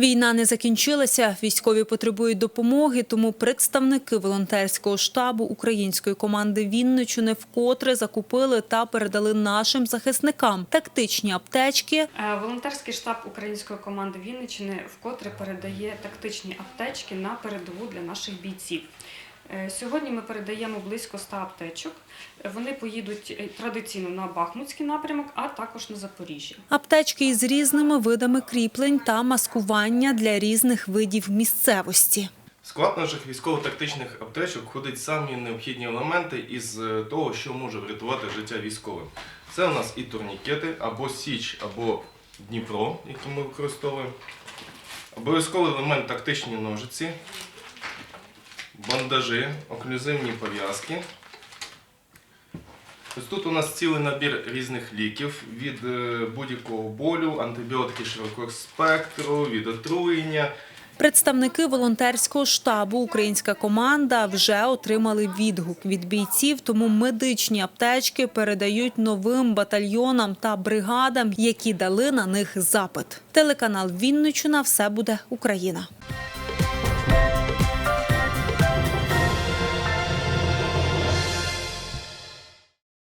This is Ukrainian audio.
Війна не закінчилася, військові потребують допомоги, тому представники волонтерського штабу української команди Вінничини вкотре закупили та передали нашим захисникам. Тактичні аптечки, Е, Волонтерський штаб української команди Вінничини вкотре передає тактичні аптечки на передову для наших бійців. Е, Сьогодні ми передаємо близько 100 аптечок. Вони поїдуть е, традиційно на Бахмутський напрямок, а також на Запоріжжя. аптечки із різними видами кріплень та маскування для різних видів місцевості. Склад наших військово-тактичних аптечок входять самі необхідні елементи із е, того, що може врятувати життя військовим. Це у нас і турнікети, або Січ, або Дніпро, які ми використовуємо. Обов'язковий елемент тактичні ножиці, бандажі, оклюзивні пов'язки. Ось тут у нас цілий набір різних ліків від е, будь-якого болю, антибіотики широкого спектру, від отруєння. Представники волонтерського штабу Українська команда вже отримали відгук від бійців, тому медичні аптечки передають новим батальйонам та бригадам, які дали на них запит. Телеканал Вінничина все буде Україна.